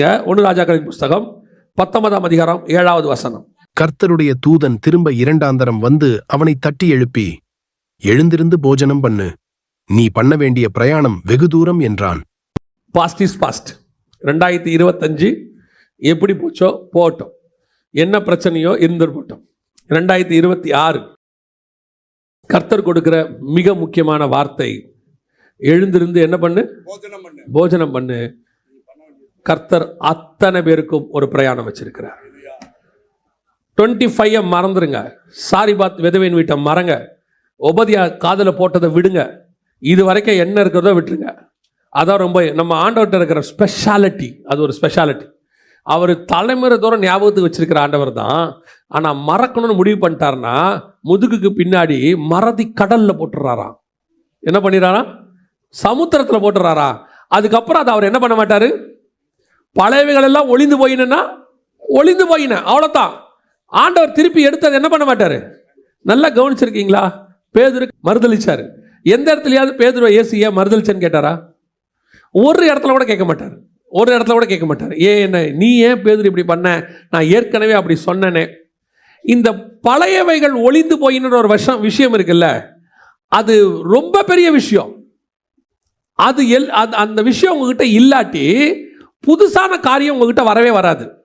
ஒன்று ராஜாக்களின் புஸ்தகம் பத்தொன்பதாம் அதிகாரம் ஏழாவது வசனம். கர்த்தருடைய தூதன் திரும்ப இரண்டாந்தரம் வந்து அவனை தட்டி எழுப்பி எழுந்திருந்து போஜனம் பண்ணு. நீ பண்ண வேண்டிய பிரயாணம் வெகு தூரம் என்றான். பாஸ்ட் இஸ் பாஸ்ட் ரெண்டாயிரத்தி இருபத்தஞ்சு எப்படி போச்சோ போகட்டும். என்ன பிரச்சனையோ இருந்துட்டு போட்டோம் ரெண்டாயிரத்தி இருபத்தி ஆறு கர்த்தர் கொடுக்கிற மிக முக்கியமான வார்த்தை எழுந்திருந்து என்ன பண்ணு? போஜனம் பண்ணு. போஜனம் பண்ணு. கர்த்தர் அத்தனை பேருக்கும் ஒரு பிரயாணம் வச்சிருக்கிறார். டுவெண்ட்டி ஃபைவ் மறந்துருங்க. சாரி பாத் விதவையின் வீட்டை மறங்க. உபதியா காதில் போட்டதை விடுங்க. இது வரைக்கும் என்ன இருக்கிறதோ விட்டுருங்க. அதான் ரொம்ப நம்ம ஆண்டவர்கிட்ட இருக்கிற ஸ்பெஷாலிட்டி அது ஒரு ஸ்பெஷாலிட்டி அவர் தலைமுறை தூரம் ஞாபகத்துக்கு வச்சிருக்கிற ஆண்டவர் தான். ஆனால் மறக்கணும்னு முடிவு பண்ணிட்டாருன்னா முதுகுக்கு பின்னாடி மறதி கடலில் போட்டுறாராம். என்ன பண்ணிடுறாராம் சமுத்திரத்தில் போட்டுறாரா? அதுக்கப்புறம் அதை அவர் என்ன பண்ண மாட்டார்? பழையவைகள் எல்லாம் ஒளிந்து போயினா ஒளிந்து போயின. அவ்வளோதான் ஆண்டவர் திருப்பி எடுத்தது என்ன பண்ண மாட்டார்? நல்லா கவனிச்சிருக்கீங்களா? பேதுரு மறுதளிச்சார் எந்த இடத்துலையாவது பேதுருவை ஏசு ஏன் மறுதளிச்சேன்னு கேட்டாரா? ஒரு இடத்துல கூட கேட்க மாட்டார். ஒரு இடத்துல கூட கேட்க மாட்டார். ஏன் என்ன நீ ஏன் பேதுரு இப்படி பண்ண? நான் ஏற்கனவே அப்படி சொன்னேனே. இந்த பழையவைகள் ஒளிந்து போயின்னு ஒரு விஷம் விஷயம் இருக்குல்ல அது ரொம்ப பெரிய விஷயம். அது எல் அது அந்த விஷயம் உங்ககிட்ட இல்லாட்டி புதுசான காரியம் உங்ககிட்ட வரவே வராது.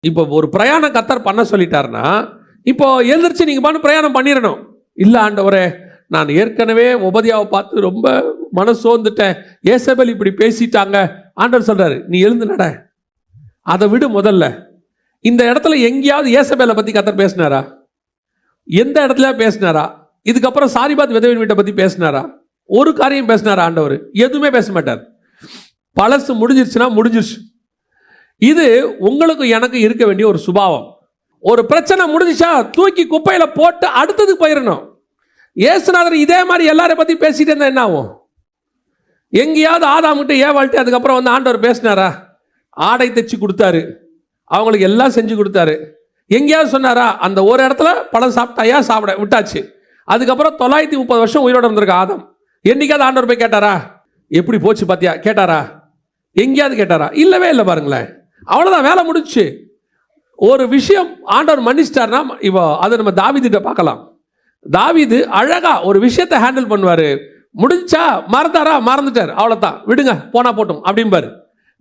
இப்போ ஒரு பிரயாணம் கத்தர் பண்ண சொல்லிட்டாருன்னா இப்போ எழுந்திரிச்சு நீங்கள் பண்ண பிரயாணம் பண்ணிடணும் இல்லை ஆண்டவரே நான் ஏற்கனவே உபதியாவை பார்த்து ரொம்ப மனசோர்ந்துட்டேன். ஏசபல் இப்படி பேசிட்டாங்க. ஆண்டவர் சொல்கிறாரு நீ எழுந்து நட. அதை விடு முதல்ல. இந்த இடத்துல எங்கேயாவது ஏசபேலை பற்றி கத்தர் பேசினாரா? எந்த இடத்துல பேசினாரா? இதுக்கப்புறம் சாரிபாத் விதவின் வீட்டை பற்றி பேசினாரா? ஒரு காரியம் பேசினாரா ஆண்டவர்? எதுவுமே பேச மாட்டார். பழசு முடிஞ்சிருச்சுன்னா முடிஞ்சிருச்சு. இது உங்களுக்கு எனக்கு இருக்க வேண்டிய ஒரு சுபாவம். ஒரு பிரச்சனை முடிஞ்சிச்சா தூக்கி குப்பையில் போட்டு அடுத்ததுக்கு போயிடணும் ஏசுநாதர் இதே மாதிரி எல்லாரையும் பற்றி பேசிகிட்டு இருந்தால் என்ன ஆகும்? எங்கேயாவது ஆதாமுட்டு ஏவாழ்ட்டு அதுக்கப்புறம் வந்து ஆண்டவர் பேசினாரா? ஆடை தைச்சு கொடுத்தாரு. அவங்களுக்கு எல்லாம் செஞ்சு கொடுத்தாரு. எங்கேயாவது சொன்னாரா? அந்த ஒரு இடத்துல பழம் சாப்பிட்டாயா? சாப்பிட விட்டாச்சு. அதுக்கப்புறம் தொள்ளாயிரத்தி முப்பது வருஷம் உயிரோடு இருந்திருக்கு ஆதம். என்னைக்காவது ஆண்டவர் போய் கேட்டாரா? எப்படி போச்சு பார்த்தியா கேட்டாரா? எங்கேயாவது கேட்டாரா? இல்லவே இல்லை பாருங்களேன். அவ்வளோதான் வேலை முடிஞ்சுச்சு ஒரு விஷயம் ஆண்டவர் மன்னிச்சிட்டாருன்னா இப்போ அதை நம்ம தாவிதிட்ட பார்க்கலாம். தாவிது அழகா ஒரு விஷயத்தை ஹேண்டில் பண்ணுவார். முடிஞ்சா மறந்தாரா? மறந்துட்டார். அவ்வளோதான் விடுங்க போனா போட்டோம் அப்படிம்பாரு.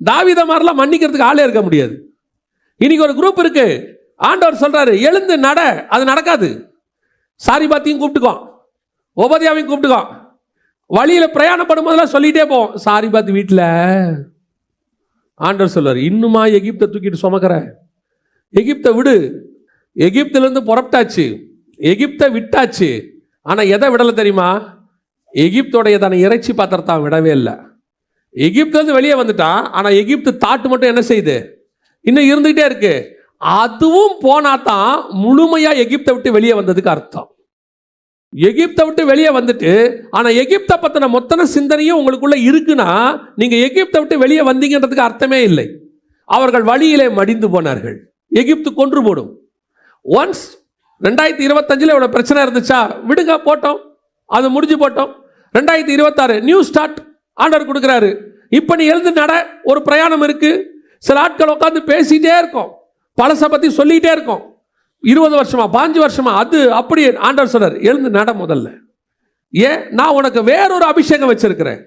தாவித மாதிரிலாம் மன்னிக்கிறதுக்கு ஆளே இருக்க முடியாது. இன்னைக்கு ஒரு குரூப் இருக்கு. ஆண்டவர் சொல்றாரு எழுந்து நட அது நடக்காது. சாரி பாத்தியும் கூப்பிட்டுக்கோம் உபதியாவையும் கூப்பிட்டுக்கோம் வழியில் பிரயாணப்படும் போதெல்லாம் சொல்லிகிட்டே போவோம். சாரி பாத்து வீட்டில் ஆண்டவர் சொல்வார் இன்னுமா எகிப்தை தூக்கிட்டு சுமக்கிற? எகிப்தை விடு. எகிப்திலேருந்து புறப்பட்டாச்சு. எகிப்தை விட்டாச்சு. ஆனால் எதை விடலை தெரியுமா? எகிப்தோடைய தானே இறைச்சி பாத்திரத்தை அவன் விடவே இல்லை. எகிப்துலேருந்து வெளியே வந்துட்டான் ஆனால் எகிப்து தாட்டு மட்டும் என்ன செய்யுது? இன்னும் இருந்துகிட்டே இருக்கு. அதுவும் போனா தான் முழுமையாக எகிப்தை விட்டு வெளியே வந்ததுக்கு அர்த்தம். எகிப்தை விட்டு வெளியே வந்துட்டு ஆனால் எகிப்தை பற்றின மொத்தன சிந்தனையும் உங்களுக்குள்ளே இருக்குன்னா நீங்கள் எகிப்தை விட்டு வெளியே வந்தீங்கன்றதுக்கு அர்த்தமே இல்லை. அவர்கள் வழியிலே மடிந்து போனார்கள். எகிப்து கொன்று போடும். ஒன்ஸ் ரெண்டாயிரத்தி இருபத்தஞ்சில் இவ்வளோ பிரச்சனை இருந்துச்சா? விடுங்க போட்டோம். அது முடிஞ்சு போட்டோம். ரெண்டாயிரத்தி இருபத்தாறு நியூ ஸ்டார்ட் ஆண்டர் கொடுக்குறாரு. இப்போ நீ எழுந்து நட ஒரு பிரயாணம் இருக்குது சில ஆட்கள் உட்காந்து பேசிகிட்டே இருக்கோம். பழசை பற்றி சொல்லிகிட்டே இருக்கோம். இருபது வருஷமா பாஞ்சு வருஷமா அது அப்படி ஆண்டவர் சொல்றார் எழுந்து நட முதல்ல. ஏன்? நான் உனக்கு வேறொரு அபிஷேகம் வச்சிருக்கிறேன்.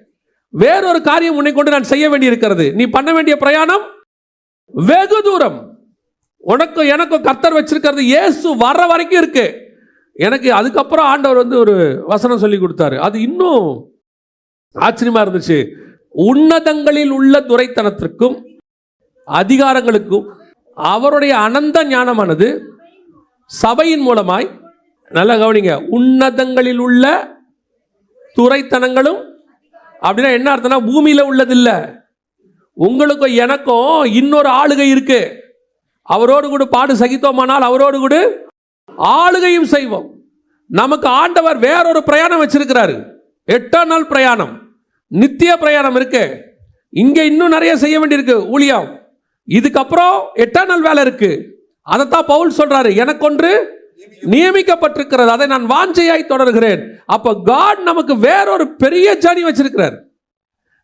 வேறொரு காரியம் உன்னை கொண்டு நான் செய்ய வேண்டி இருக்கிறது நீ பண்ண வேண்டிய பிரயாணம் வெகு தூரம். உனக்கும் எனக்கும் கர்த்தர் வச்சிருக்கிறது இயேசு வர்ற வரைக்கும் இருக்கு. எனக்கு அதுக்கப்புறம் ஆண்டவர் வந்து ஒரு வசனம் சொல்லி கொடுத்தாரு. அது இன்னும் ஆச்சரியமா இருந்துச்சு. உன்னதங்களில் உள்ள துரைத்தனத்திற்கும் அதிகாரங்களுக்கும் அவருடைய அனந்த ஞானமானது சபையின் மூலமாய் நல்லா கவனிங்க. உன்னதங்களில் உள்ள துறைத்தனங்களும் அப்படின்னா என்ன அர்த்தம்னா பூமியில் உள்ளதில்ல. உங்களுக்கும் எனக்கும் இன்னொரு ஆளுகை இருக்கு. அவரோடு கூட பாடு சகித்தோமானால் அவரோடு கூட ஆளுகையும் செய்வோம். நமக்கு ஆண்டவர் வேறொரு பிரயாணம் வச்சிருக்கிறாரு. எட்டர்னல் பிரயாணம். நித்திய பிரயாணம் இருக்கு. இங்கே இன்னும் நிறைய செய்ய வேண்டியிருக்கு. ஊழியம். இதுக்கப்புறம் எட்டர்னல் வேலை இருக்குது அதைத்தான் பவுல் சொல்றாரு எனக்கொன்று நியமிக்கப்பட்டிருக்கிறது அதை நான் வாஞ்சையாய் தொடர்கிறேன். அப்ப காட் நமக்கு வேறொரு பெரிய ஜனி வச்சிருக்கிறார்.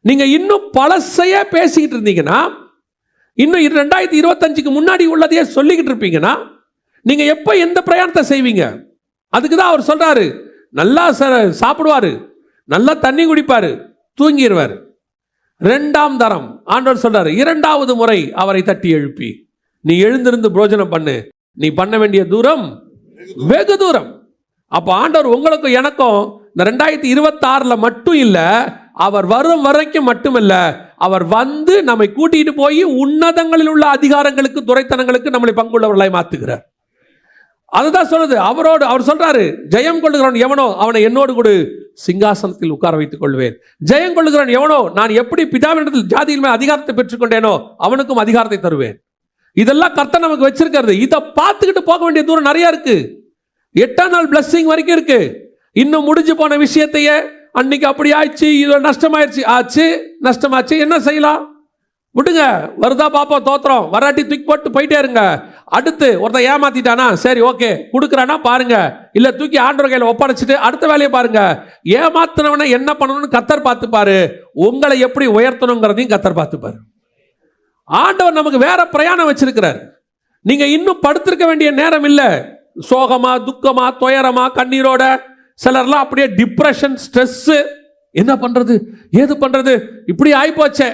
நீங்க இன்னும் பழசையே பேசிக்கிட்டு இருந்தீங்கன்னா இன்னும் ரெண்டாயிரத்தி இருபத்தஞ்சுக்கு முன்னாடி உள்ளதையே சொல்லிக்கிட்டு இருப்பீங்கன்னா நீங்க எப்போ எந்த பிரயாணத்தை செய்வீங்க? அதுக்கு தான் அவர் சொல்றாரு நல்லா ச- சாப்பிடுவாரு நல்லா தண்ணி குடிப்பாரு தூங்கிடுவார் ரெண்டாம் தரம் ஆண்டவர் சொல்றாரு இரண்டாவது முறை அவரை தட்டி எழுப்பி. நீ எழுந்திருந்து புரோஜனம் பண்ணு. நீ பண்ண வேண்டிய தூரம் வெகு தூரம். அப்போ ஆண்டவர் உங்களுக்கும் எனக்கும் இந்த ரெண்டாயிரத்தி இருபத்தாறில் மட்டும் இல்லை அவர் வரும் வரைக்கும் மட்டுமல்ல அவர் வந்து நம்மை கூட்டிகிட்டு போய் உன்னதங்களில் உள்ள அதிகாரங்களுக்கு துரைத்தனங்களுக்கு நம்மளை பங்குள்ளவர்களாய் மாற்றுகிறார் அதுதான் சொல்லுது. அவரோடு அவர் சொல்றாரு ஜெயம் கொள்ளுகிறவன் எவனோ அவனை என்னோடு கூட. சிங்காசனத்தில் உட்கார வைத்துக் கொள்வேன். ஜெயம் கொள்ளுகிறவன் எவனோ நான் எப்படி பிதாவினிடத்தில் ஜாதியில் மேல் அதிகாரத்தை பெற்றுக்கொண்டேனோ அவனுக்கும் அதிகாரத்தை தருவேன். இதெல்லாம் கர்த்தர் நமக்கு வச்சிருக்கிறது. இதை பார்த்துக்கிட்டு போக வேண்டிய தூரம் நிறைய இருக்கு. எட்டாம் நாள் பிளஸ்ஸிங் வரைக்கும் இருக்கு. இன்னும் முடிஞ்சு போன விஷயத்தையே அன்னைக்கு அப்படி ஆயிடுச்சு இது நஷ்டமாயிருச்சு. ஆச்சு நஷ்டமாச்சு. என்ன செய்யலாம்? விடுங்க. வருதா பாப்போம் தோத்திரம் வராட்டி தூக்கி போட்டு போயிட்டே இருங்க. அடுத்து ஒருத்தன் ஏமாத்திட்டானா? சரி ஓகே. கொடுக்குறானா? பாருங்க. இல்ல தூக்கி ஆண்டவர் கையில் ஒப்படைச்சிட்டு அடுத்த வேலையை பாருங்க. ஏமாத்தினவனை என்ன பண்ணணும்னு கத்தர் பார்த்துப்பாரு. உங்களை எப்படி உயர்த்தணுங்கிறதையும் கத்தர் பார்த்துப்பாரு. ஆண்டவர் நமக்கு வேற பிரயாணம் வச்சிருக்கிறார். நீங்க இன்னும் படுத்திருக்க வேண்டிய நேரம் இல்லை. சோகமா துக்கமா துயரமா கண்ணீரோட சிலர்லாம் அப்படியே டிப்ரெஷன் ஸ்ட்ரெஸ் என்ன பண்றது? ஏது பண்றது? இப்படி ஆயிப்போச்சே.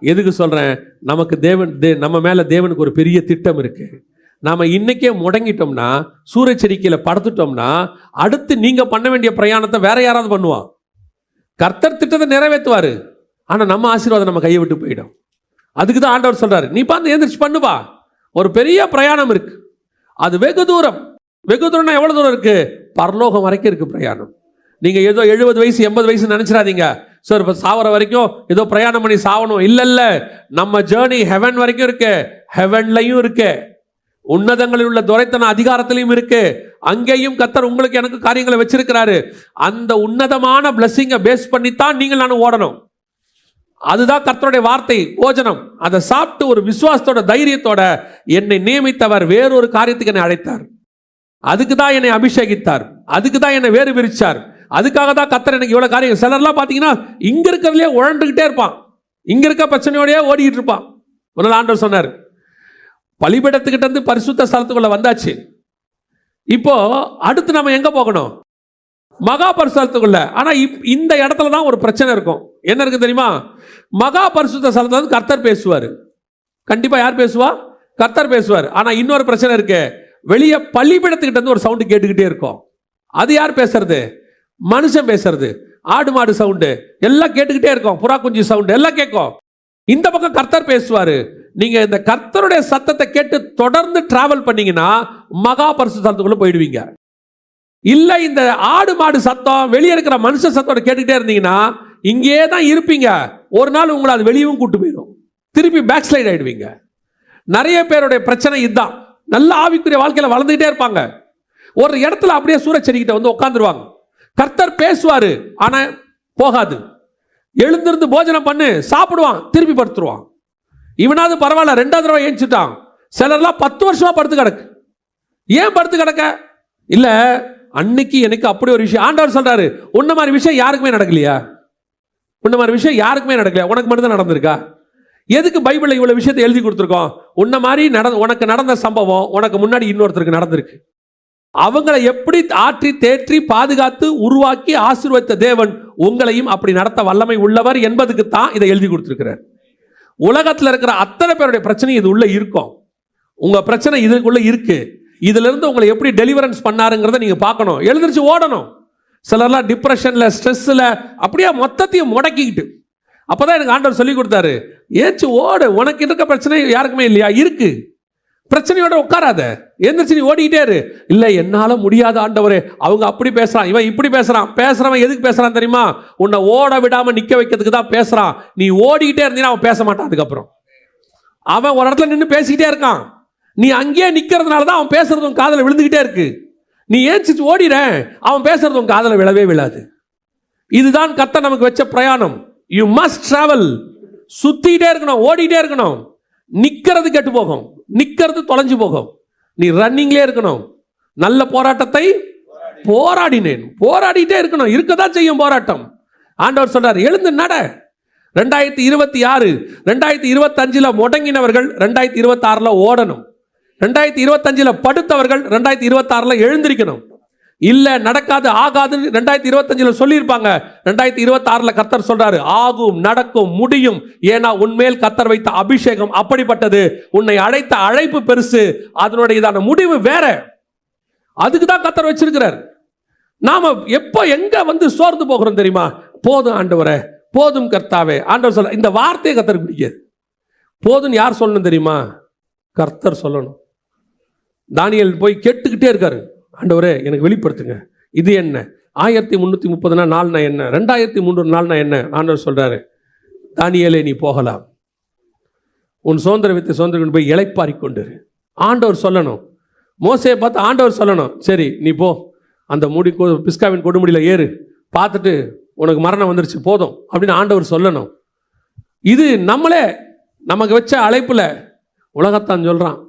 எதுக்கு சொல்றேன்? நமக்கு தேவன் தே- நம்ம மேல தேவனுக்கு ஒரு பெரிய திட்டம் இருக்கு. நாம இன்னைக்கே முடங்கிட்டோம்னா சூரிய செடிக்கையில படுத்துட்டோம்னா அடுத்து நீங்க பண்ண வேண்டிய பிரயாணத்தை வேற யாராவது பண்ணுவான் கர்த்தர் திட்டத்தை நிறைவேற்றுவாரு. ஆனா நம்ம ஆசீர்வாதம் நம்ம கையை விட்டு போயிடும். அதுக்கு தான் ஆண்டவர் சொல்கிறார் நீ பார்த்து எந்திரிச்சு பண்ணுப்பா ஒரு பெரிய பிரயாணம் இருக்கு. அது வெகு தூரம். வெகு தூரம்னா எவ்வளோ தூரம் இருக்கு? பரலோகம் வரைக்கும் இருக்கு பிரயாணம். நீங்கள் ஏதோ எழுபது வயசு எண்பது வயசு நினைச்சிடாதீங்க. சார் இப்போ சாவர வரைக்கும் ஏதோ பிரயாணம் பண்ணி சாவணும். இல்லை இல்லை நம்ம ஜேர்னி ஹெவன் வரைக்கும் இருக்கு. ஹெவன்லையும் இருக்கு. உன்னதங்களில் உள்ள துரைத்தன அதிகாரத்திலையும் இருக்கு. அங்கேயும் கத்தர் உங்களுக்கு எனக்கு காரியங்களை வச்சிருக்கிறாரு. அந்த உன்னதமான பிளஸ்ஸிங்கை பேஸ் பண்ணித்தான் நீங்கள் நானும் ஓடணும். அதுதான் கர்த்தருடைய வார்த்தை போஜனம். அதை சாப்பிட்டு ஒரு விசுவாசத்தோட தைரியத்தோட என்னை நியமித்தவர் வேறொரு காரியத்துக்கு என்னை அழைத்தார். அதுக்கு தான் என்னை அபிஷேகித்தார். அதுக்கு தான் என்னை வேறு பிரிச்சார் அதுக்காக தான் கத்தர் எனக்கு இவ்வளோ காரியம். சிலர்லாம் பார்த்தீங்கன்னா இங்கே இருக்கிறதுலே உழண்டுக்கிட்டே இருப்பான். இங்கே இருக்க பிரச்சனையோடய ஓடிக்கிட்டு இருப்பான். ஒரு நாள் ஆண்டவர் சொன்னார் பலிபீடத்துக்கிட்ட இருந்து பரிசுத்த ஸ்தலத்துக்குள்ளே வந்தாச்சு. இப்போ அடுத்து நம்ம எங்கே போகணும்? மகா பரிசுத்தத்துக்குள்ள ஆனா இப்- இந்த இடத்துல தான் ஒரு பிரச்சனை இருக்கும். என்ன இருக்கு தெரியுமா? மகா பரிசுத்த ஸ்தலத்துல வந்து கர்த்தர் பேசுவார். கண்டிப்பா யார் பேசுவா? கர்த்தர் பேசுவார். ஆனா இன்னொரு பிரச்சனை இருக்கு. வெளியே பள்ளிப்பிடத்துக்கிட்ட இருந்து ஒரு சவுண்டு கேட்டுக்கிட்டே இருக்கும். அது யார் பேசுறது? மனுஷன் பேசுறது. ஆடு மாடு சவுண்டு எல்லாம் கேட்டுக்கிட்டே இருக்கும். புறா குஞ்சு சவுண்டு எல்லாம் கேட்கும். இந்த பக்கம் கர்த்தர் பேசுவாரு. நீங்க இந்த கர்த்தருடைய சத்தத்தை கேட்டு தொடர்ந்து டிராவல் பண்ணீங்கன்னா மகா பரிசுத்தலத்துக்குள்ள போயிடுவீங்க. இல்லை இந்த ஆடு மாடு சத்தம் வெளியே இருக்கிற மனுஷ சத்தோட கேட்டுக்கிட்டே இருந்தீங்கன்னா இங்கேயே தான் இருப்பீங்க. ஒரு நாள் உங்களை அது வெளியவும் கூட்டு போயிடும். திருப்பி பேக் ஸ்லைட் ஆகிடுவீங்க நிறைய பேருடைய பிரச்சனை இதுதான். நல்ல ஆவிக்குரிய வாழ்க்கையில் வளர்ந்துகிட்டே இருப்பாங்க. ஒரு இடத்துல அப்படியே சூரச்செடிக்கிட்ட வந்து உட்காந்துருவாங்க கர்த்தர் பேசுவார் ஆனால் போகாது. எழுந்திருந்து போஜனம் பண்ணு சாப்பிடுவான் திருப்பி படுத்துருவான். இவனாவது பரவாயில்ல ரெண்டாவது தடவை ஏஞ்சிட்டான். சிலர்லாம் பத்து வருஷமாக படுத்து கிடக்கு. ஏன் படுத்து கிடக்க? இல்லை அன்னைக்கு எனக்கு அப்படி ஒரு விஷயம். ஆண்டவர் சொல்றாரு உன்ன மாதிரி விஷயம் யாருக்குமே நடக்கலையா? உன்ன மாதிரி விஷயம் யாருக்குமே நடக்கலையா? உனக்கு மட்டும் தான் நடந்திருக்கா? எதுக்கு பைபிளில் இவ்வளோ விஷயத்தை எழுதி கொடுத்துருக்கோம்? உன்ன மாதிரி நட உனக்கு நடந்த சம்பவம் உனக்கு முன்னாடி இன்னொருத்தருக்கு நடந்திருக்கு. அவங்களை எப்படி ஆற்றி தேற்றி பாதுகாத்து உருவாக்கி ஆசீர்வதித்த தேவன் உங்களையும் அப்படி நடத்த வல்லமை உள்ளவர் என்பதுக்கு தான் இதை எழுதி கொடுத்துருக்கிறார். உலகத்தில் இருக்கிற அத்தனை பேருடைய பிரச்சனையும் இது உள்ள இருக்கும். உங்க பிரச்சனை இதுக்குள்ள இருக்கு. இதிலிருந்து உங்களை எப்படி டெலிவரன்ஸ் பண்ணாருங்கிறத நீங்கள் பார்க்கணும். எழுந்திருச்சு ஓடணும். சிலர்லாம் டிப்ரெஷனில் ஸ்ட்ரெஸ்ஸில் அப்படியே மொத்தத்தையும் முடக்கிக்கிட்டு. அப்பதான் எனக்கு ஆண்டவர் சொல்லி கொடுத்தாரு ஏச்சு ஓடு. உனக்கு இருக்க பிரச்சனை யாருக்குமே இல்லையா? இருக்கு. பிரச்சனையோட உட்காராத. எந்திரிச்சு நீ ஓடிக்கிட்டே இரு. இல்லை என்னால் முடியாத ஆண்டவரே. அவங்க அப்படி பேசுகிறான் இவன் இப்படி பேசுகிறான் பேசுகிறவன் எதுக்கு பேசுகிறான் தெரியுமா? உன்னை ஓட விடாமல் நிற்க வைக்கிறதுக்கு தான் பேசுகிறான் நீ ஓடிக்கிட்டே இருந்தீங்கன்னா அவன் பேச மாட்டான் அதுக்கப்புறம். அவன் ஒரு இடத்துல நின்று பேசிக்கிட்டே இருக்கான். நீ அங்கேயே நிற்கிறதுனால தான் அவன் பேசுறது உன் விழுந்துக்கிட்டே விழுந்துகிட்டே இருக்கு. நீ ஏஞ்சிச்சு ஓடிட அவன் பேசுறது உன் விழவே விழாது. இதுதான் கத்த நமக்கு வச்ச பிரயாணம். யூ மஸ்ட் டிராவல் சுத்திட்டே இருக்கணும் ஓடிட்டே இருக்கணும். நிற்கிறது கெட்டு போகும். நிற்கிறது தொலைஞ்சு போகும். நீ ரன்னிங்லேயே இருக்கணும். நல்ல போராட்டத்தை போராடினேன். போராடிட்டே இருக்கணும். இருக்கதான் செய்யும் போராட்டம். ஆண்டவர் சொல்றார் எழுந்து நட. ரெண்டாயிரத்தி இருபத்தி ஆறு ரெண்டாயிரத்தி இருபத்தஞ்சில் முடங்கினவர்கள் ரெண்டாயிரத்தி இருபத்தாறில் ஓடணும். ரெண்டாயிரத்தி இருபத்தஞ்சில் படுத்தவர்கள் ரெண்டாயிரத்தி இருபத்தாறில் எழுந்திருக்கணும். இல்லை நடக்காது ஆகாதுன்னு ரெண்டாயிரத்தி இருபத்தஞ்சில் சொல்லியிருப்பாங்க. ரெண்டாயிரத்தி இருபத்தாறில் கத்தர் சொல்கிறாரு ஆகும் நடக்கும் முடியும். ஏன்னா உன்மேல் கத்தர் வைத்த அபிஷேகம் அப்படிப்பட்டது. உன்னை அழைத்த அழைப்பு பெருசு. அதனுடைய இதான முடிவு வேற. அதுக்கு தான் கத்தர் வச்சிருக்கிறார். நாம எப்போ எங்க வந்து சோர்ந்து போகிறோம் தெரியுமா? போதும் ஆண்டவரே போதும் கர்த்தாவே. ஆண்டவர் சொல்ல இந்த வார்த்தையை கத்தருக்கு பிடிக்காது. போதும்னு யார் சொல்லணும் தெரியுமா? கர்த்தர் சொல்லணும். தானியல் போய் கேட்டுக்கிட்டே இருக்காரு. ஆண்டவரே எனக்கு வெளிப்படுத்துங்க. இது என்ன? ஆயிரத்தி முந்நூற்றி முப்பதுனா நாள்னா என்ன? ரெண்டாயிரத்தி முந்நூறு நாள்னா என்ன? ஆண்டவர் சொல்றாரு தானியலே நீ போகலாம். உன் சுதந்திர வித்தை சுதந்திரம் போய் இழைப்பாரி கொண்டு ஆண்டவர் சொல்லணும். மோசையை பார்த்து ஆண்டவர் சொல்லணும். சரி நீ போ. அந்த முடி பிஸ்காவின் கொடுமுடியில் ஏறு. பார்த்துட்டு உனக்கு மரணம் வந்துருச்சு போதும். அப்படின்னு ஆண்டவர் சொல்லணும். இது நம்மளே நமக்கு வச்ச அழைப்பில் உலகத்தான் சொல்கிறான்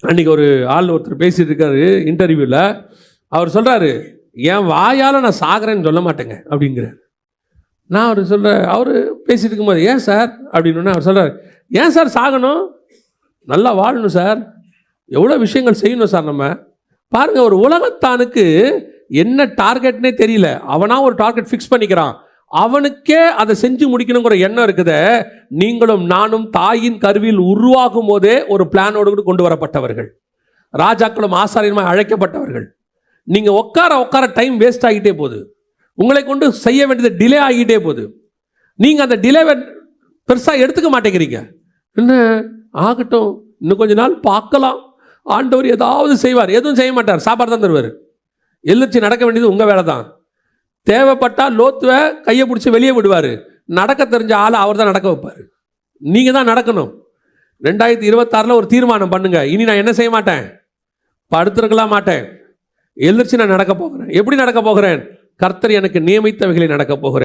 அன்னைக்கு ஒரு ஆள் ஒருத்தர் பேசிட்டு இருக்காரு இன்டர்வியூவில் அவர் சொல்கிறாரு என் வாயால் நான் சாகிறேன்னு சொல்ல மாட்டேங்க அப்படிங்கிறார். நான் அவர் சொல்கிற அவர் பேசிட்டு இருக்கும்போது ஏன் சார்? அப்படின்னு அவர் சொல்கிறார் ஏன் சார் சாகணும்? நல்லா வாழணும் சார். எவ்வளோ விஷயங்கள் செய்யணும் சார் நம்ம. பாருங்கள் ஒரு உலகத்தானுக்கு என்ன டார்கெட்னே தெரியல. அவனாக ஒரு டார்கெட் ஃபிக்ஸ் பண்ணிக்கிறான். அவனுக்கே அதை செஞ்சு முடிக்கணுங்கிற எண்ணம் இருக்குது. நீங்களும் நானும் தாயின் கருவியில் உருவாகும் போதே ஒரு பிளானோடு கூட கொண்டு வரப்பட்டவர்கள். ராஜாக்களும் ஆசாரியமாய் அழைக்கப்பட்டவர்கள். நீங்கள் உட்கார உட்கார டைம் வேஸ்ட் ஆகிட்டே போகுது. உங்களை கொண்டு செய்ய வேண்டியது டிலே ஆகிட்டே போகுது. நீங்கள் அந்த டிலேவை பெருசாக எடுத்துக்க மாட்டேங்கிறீங்க. என்ன? ஆகட்டும். இன்னும் கொஞ்ச நாள் பார்க்கலாம். ஆண்டவர் ஏதாவது செய்வார். எதுவும் செய்ய மாட்டார். சாப்பாடு தான் தருவார். எழுச்சி நடக்க வேண்டியது உங்கள் வேலை தான் தேவைப்பட்டால் லோத்துவை கையை பிடிச்சி வெளியே விடுவார். நடக்க தெரிஞ்ச ஆளை அவர் தான் நடக்க வைப்பார். நீங்கள் தான் நடக்கணும். ரெண்டாயிரத்தி இருபத்தாறில் ஒரு தீர்மானம் பண்ணுங்க. இனி நான் என்ன செய்ய மாட்டேன்? படுத்திருக்கலாம் மாட்டேன். எழுந்திரிச்சு நான் நடக்க போகிறேன். எப்படி நடக்க போகிறேன்? கர்த்தர் எனக்கு நியமித்தவைகளை நடக்க போகிறேன்.